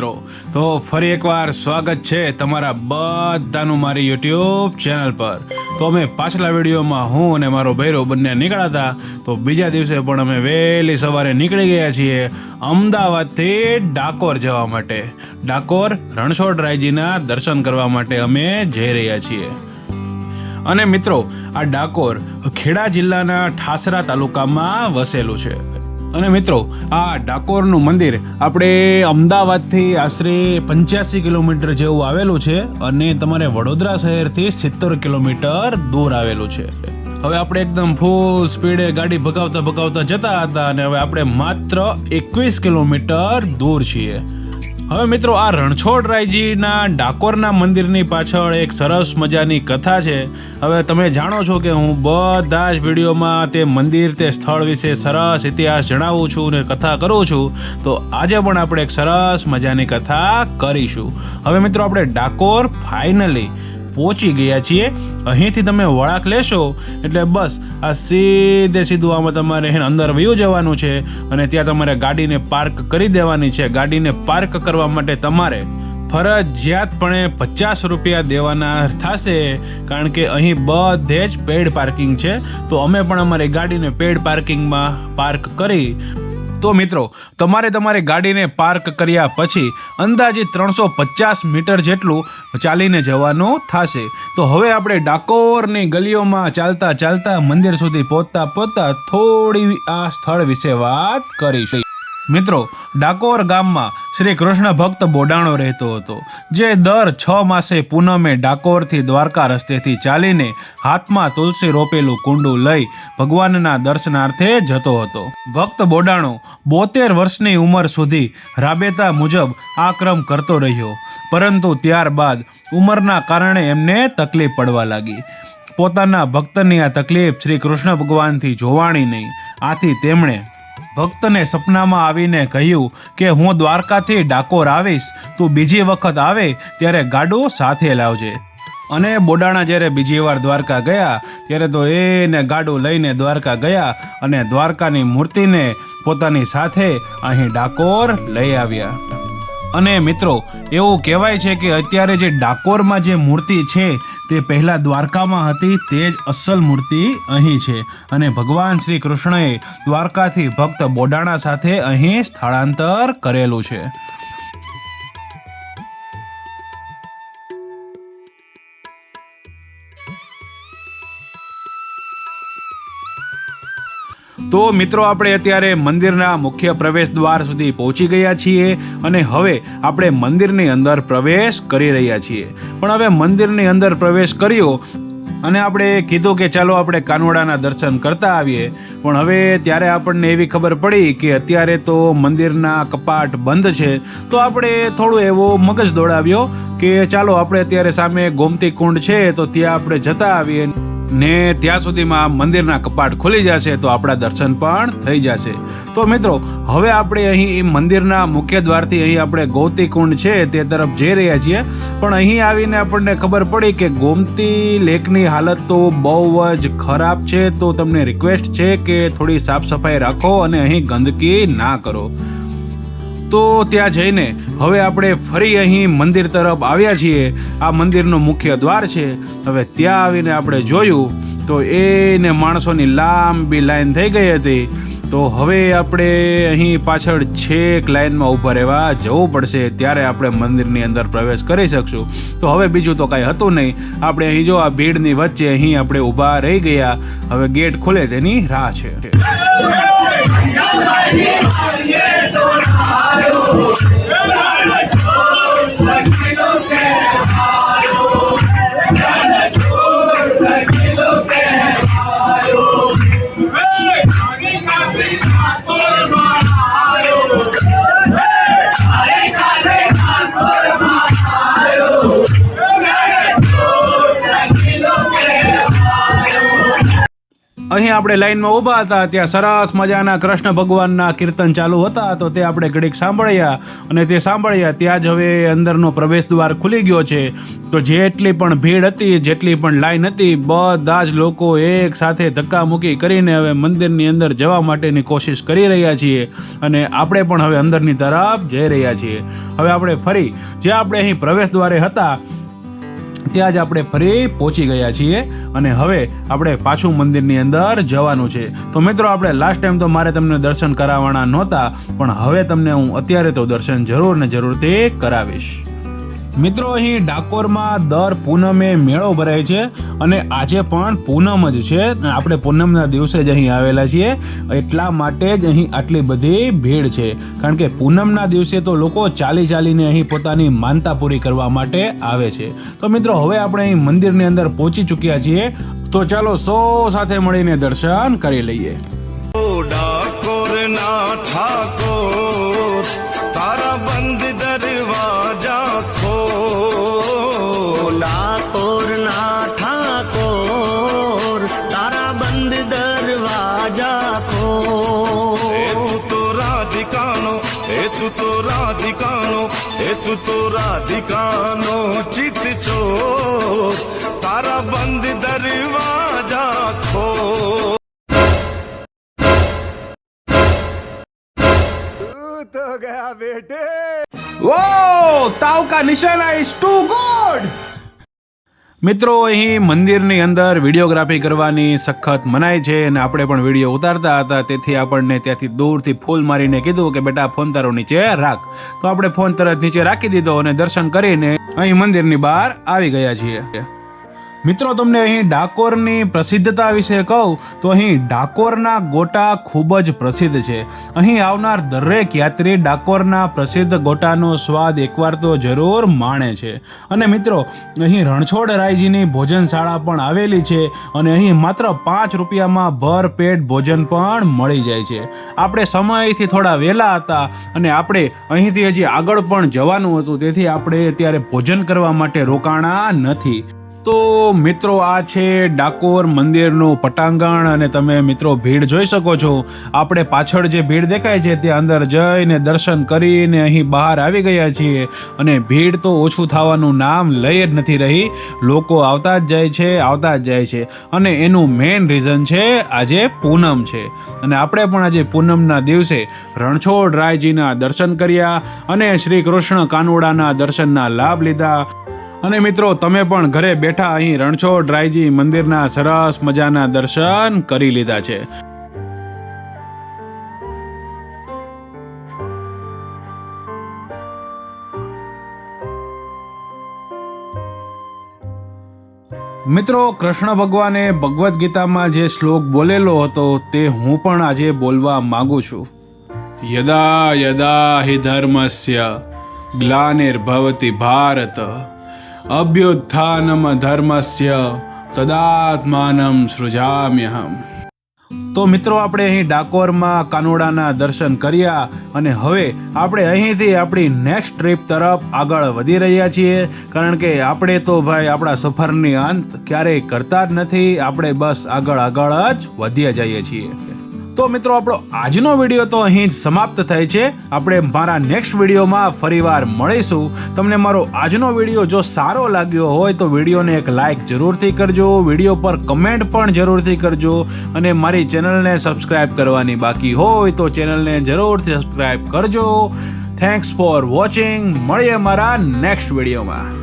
મિત્રો. તો ફરી એકવાર સ્વાગત છે તમારા બધાનું મારી યુટ્યુબ ચેનલ પર. તો અમે પાછલા વિડીયોમાં હું અને મારો ભૈરો બંને નીકળ્યા હતા. તો બીજા દિવસે પણ અમે વહેલી સવારે નીકળી ગયા છીએ અમદાવાદથી ડાકોર જવા માટે. ડાકોર રણછોડરાયજીના દર્શન કરવા માટે અમે જઈ રહ્યા છીએ. અને મિત્રો, આ ડાકોર ખેડા જિલ્લાના ઠાસરા તાલુકામાં વસેલું છે. અને મિત્રો, આ ડાકોરનું મંદિર આપણે અમદાવાદથી આશરે પંચ્યાસી કિલોમીટર જેવું આવેલું છે અને તમારે વડોદરા શહેરથી સિત્તેર કિલોમીટર દૂર આવેલું છે. હવે આપણે એકદમ ફૂલ સ્પીડે ગાડી ભગાવતા ભગાવતા જતા હતા અને હવે આપણે માત્ર એકવીસ કિલોમીટર દૂર છીએ. હવે મિત્રો આ રણછોડરાયજીના ડાકોરના મંદિરની પાછળ એક સરસ મજાની કથા છે. હવે તમે જાણો છો કે હું બધા જ વિડીયોમાં તે મંદિર, તે સ્થળ વિશે સરસ ઇતિહાસ જણાવું છું ને કથા કરું છું, તો આજે પણ આપણે એક સરસ મજાની કથા કરીશું. હવે મિત્રો આપણે ડાકોર ફાઇનલી પહોંચી ગયા છીએ. અહીંથી તમે વળાંક લેશો. એટલે બસ, આ સીધે સીધું આમાં તમારે અંદર વયું જવાનું છે અને ત્યાં તમારે ગાડીને પાર્ક કરી દેવાની છે. ગાડીને પાર્ક કરવા માટે તમારે ફરજિયાતપણે પચાસ રૂપિયા દેવાના થશે. કારણ કે અહીં બધે જ પેડ પાર્કિંગ છે. તો અમે પણ અમારી ગાડીને પેડ પાર્કિંગમાં પાર્ક કરી તો મિત્રો, તમારે તમારી ગાડીને પાર્ક કર્યા પછી અંદાજે ત્રણસો પચાસ મીટર જેટલું ચાલીને જવાનું થશે. તો હવે આપણે ડાકોરની ગલીઓમાં ચાલતા ચાલતા મંદિર સુધી પહોંચતા પહોંચતા થોડી આ સ્થળ વિશે વાત કરીશું. મિત્રો, ડાકોર ગામમાં શ્રી કૃષ્ણ ભક્ત બોડાણો રહેતો હતો, જે દર છ માસે પૂનમે ડાકોરથી દ્વારકા રસ્તેથી ચાલીને હાથમાં તુલસી રોપેલું કુંડું લઈ ભગવાનના દર્શનાર્થે જતો હતો. ભક્ત બોડાણો બોતેર વર્ષની ઉંમર સુધી રાબેતા મુજબ આ ક્રમ કરતો રહ્યો, પરંતુ ત્યારબાદ ઉંમરના કારણે એમને તકલીફ પડવા લાગી. પોતાના ભક્તની આ તકલીફ શ્રી કૃષ્ણ ભગવાનથી જોવાણી નહીં, આથી તેમણે ભક્તને સપનામાં આવીને કહ્યું કે હું દ્વારકાથી ડાકોર આવીશ, તું બીજી વખત આવે ત્યારે ગાડું સાથે લાવજે. અને બોડાણા જ્યારે બીજી વાર દ્વારકા ગયા, ત્યારે તો એને ગાડું લઈને દ્વારકા ગયા અને દ્વારકાની મૂર્તિને પોતાની સાથે અહીં ડાકોર લઈ આવ્યા. અને મિત્રો, એવું કહેવાય છે કે અત્યારે જે ડાકોરમાં જે મૂર્તિ છે તે પહેલાં દ્વારકામાં હતી, તે જ અસલ મૂર્તિ અહીં છે. અને ભગવાન શ્રી કૃષ્ણએ દ્વારકાથી ભક્ત બોડાણા સાથે અહીં સ્થળાંતર કરેલું છે. તો મિત્રો, આપણે અત્યારે મંદિરના મુખ્ય પ્રવેશ દ્વાર સુધી પહોંચી ગયા છીએ અને હવે આપણે મંદિરની અંદર પ્રવેશ કરી રહ્યા છીએ. પણ હવે મંદિરની અંદર પ્રવેશ કર્યો અને આપણે કીધું કે ચાલો આપણે કાનોડાના દર્શન કરતા આવીએ. પણ હવે ત્યારે આપણને એવી ખબર પડી કે અત્યારે તો મંદિરના કપાટ બંધ છે. તો આપણે થોડું એવો મગજ દોડાવ્યો કે ચાલો આપણે અત્યારે સામે ગોમતી કુંડ છે, તો ત્યાં આપણે જતા આવીએ. ને ત્યાં સુધીમાં મંદિરના કપાટ ખુલી જશે તો આપણા દર્શન પણ થઈ જશે. તો મિત્રો, હવે આપણે અહીં મંદિરના મુખ્ય દ્વારથી અહીં આપણે ગૌતી કુંડ છે તે તરફ જઈ રહ્યા છીએ. પણ અહીં આવીને આપણને ખબર પડી કે ગોમતી લેકની હાલત તો બહુ જ ખરાબ છે. તો તમને રિક્વેસ્ટ છે કે થોડી સાફ સફાઈ રાખો અને અહીં ગંદકી ના કરો. તો ત્યાં જઈને હવે આપણે ફરી અહીં મંદિર તરફ આવ્યા છીએ. આ મંદિરનો મુખ્ય દ્વાર છે. હવે ત્યાં આવીને આપણે જોયું તો એને માણસોની લાંબી લાઈન થઈ ગઈ હતી. તો હવે આપણે અહીં પાછળ છેક લાઈનમાં ઊભા રહેવા જવું પડશે. ત્યારે આપણે મંદિરની અંદર પ્રવેશ કરી શકશું. તો હવે બીજું તો કાંઈ હતું નહીં. આપણે અહીં જો આ ભીડની વચ્ચે અહીં આપણે ઊભા રહી ગયા. હવે ગેટ ખુલે તેની રાહ છે. Thank you. અહીં આપણે લાઈનમાં ઊભા હતા, ત્યાં સરસ મજાના કૃષ્ણ ભગવાનના કીર્તન ચાલુ હતા, તો તે આપણે ઘડીક સાંભળ્યા અને તે સાંભળ્યા ત્યાં જ હવે અંદરનો પ્રવેશ દ્વાર ખુલી ગયો છે. તો જેટલી પણ ભીડ હતી, જેટલી પણ લાઈન હતી, બધા જ લોકો એક સાથે મૂકી કરીને હવે મંદિરની અંદર જવા માટેની કોશિશ કરી રહ્યા છીએ અને આપણે પણ હવે અંદરની તરફ જઈ રહ્યા છીએ. હવે આપણે ફરી જે આપણે અહીં પ્રવેશ દ્વારે હતા ત્યાં જ આપણે ફરી પહોંચી ગયા છીએ અને હવે આપણે પાછું મંદિરની અંદર જવાનું છે. તો મિત્રો, આપણે લાસ્ટ ટાઈમ તો મારે તમને દર્શન કરાવવાના નહોતા, પણ હવે તમને હું અત્યારે તો દર્શન જરૂર ને જરૂરથી કરાવીશ. મિત્રો, અહીં ડાકોરમાં દર પૂનમે મેળો ભરાય છે અને આજે પણ પૂનમ જ છે. આપણે પૂનમના દિવસે જ અહીં આવેલા છીએ. એટલા માટે જ અહીં આટલી બધી ભીડ છે. કારણ કે પૂનમના દિવસે તો લોકો ચાલી ચાલીને અહીં પોતાની માનતા પૂરી કરવા માટે આવે છે. તો મિત્રો, હવે આપણે અહીં મંદિરની અંદર પહોંચી ચૂક્યા છીએ. તો ચાલો સૌ સાથે મળીને દર્શન કરી લઈએ. ઠાકોર તો રાધિકાનો ચિત ચોર તારા બંધ દરવાજા ખોલ વો તાવ કા નિશાના ઇઝ ટુ ગુડ મિત્રો, અહીં મંદિરની અંદર વિડીયોગ્રાફી કરવાની સખત મનાય છે અને આપણે પણ વીડિયો ઉતારતા હતા. તેથી આપણને ત્યાંથી દૂરથી ફૂલ મારીને કીધું કે, બેટા, ફોન તારો નીચે રાખ. તો આપણે ફોન તરત નીચે રાખી દીધો અને દર્શન કરીને અહીં મંદિરની બહાર આવી ગયા છીએ. મિત્રો, તમને અહીં ડાકોરની પ્રસિદ્ધતા વિશે કહું, તો અહીં ડાકોરના ગોટા ખૂબ જ પ્રસિદ્ધ છે. અહીં આવનાર દરેક યાત્રી ડાકોરના પ્રસિદ્ધ ગોટાનો સ્વાદ એકવાર તો જરૂર માણે છે. અને મિત્રો, અહીં રણછોડ રાયજીની ભોજનશાળા પણ આવેલી છે અને અહીં માત્ર પાંચ રૂપિયામાં ભરપેટ ભોજન પણ મળી જાય છે. આપણે સમયથી થોડા વહેલા હતા અને આપણે અહીંથી હજી આગળ પણ જવાનું હતું, તેથી આપણે અત્યારે ભોજન કરવા માટે રોકાણા નથી. તો મિત્રો, આ છે ડાકોર મંદિરનું પટાંગણ અને તમે મિત્રો ભીડ જોઈ શકો છો. આપણે પાછળ જે ભીડ દેખાય છે ત્યાં અંદર જઈને દર્શન કરીને અહીં બહાર આવી ગયા છીએ અને ભીડ તો ઓછું થવાનું નામ લઈ જ નથી રહી. લોકો આવતા જ જાય છે, આવતા જ જાય છે. અને એનું મેઇન રીઝન છે આજે પૂનમ છે. અને આપણે પણ આજે પૂનમના દિવસે રણછોડ રાયજીના દર્શન કર્યા અને શ્રી કૃષ્ણ કાનુડાના દર્શનના લાભ લીધા. અને મિત્રો, તમે પણ ઘરે બેઠા અહીં રણછોડ રાયજી મંદિરના સરસ મજાના દર્શન કરી લીધા છે. મિત્રો, કૃષ્ણ ભગવાને ભગવદ્ ગીતામાં જે શ્લોક બોલેલો હતો, તે હું પણ આજે બોલવા માંગુ છું. યદા યદા હિ ધર્મસ્ય, ગ્લાનિર્ભવતી ભારત. અભ્યુત્થાનમ ધર્મસ્ય તદાત્માનમ સૃજામ્યહમ તો મિત્રો, આપણે અહીં ડાકોરમાં કાનોડાના દર્શન કર્યા અને હવે આપણે અહીંથી આપણી નેક્સ્ટ ટ્રીપ તરફ આગળ વધી રહ્યા છીએ. કારણ કે આપણે તો ભાઈ આપણા સફરની અંત ક્યારેય કરતા જ નથી. આપણે બસ આગળ આગળ જ વધ્યા જઈએ છીએ. તો મિત્રો, આપણો આજનો વીડિયો તો અહીં જ સમાપ્ત થાય છે. આપણે મારા નેક્સ્ટ વિડીયોમાં ફરીવાર મળીશું. તમને મારો આજનો વીડિયો જો સારો લાગ્યો હોય તો વિડીયોને એક લાઇક જરૂરથી કરજો, વીડિયો પર કમેન્ટ પણ જરૂરથી કરજો અને મારી ચેનલને સબસ્ક્રાઇબ કરવાની બાકી હોય તો ચેનલને જરૂરથી સબસ્ક્રાઇબ કરજો. થેન્ક્સ ફોર વોચિંગ મળીએ મારા નેક્સ્ટ વિડીયોમાં.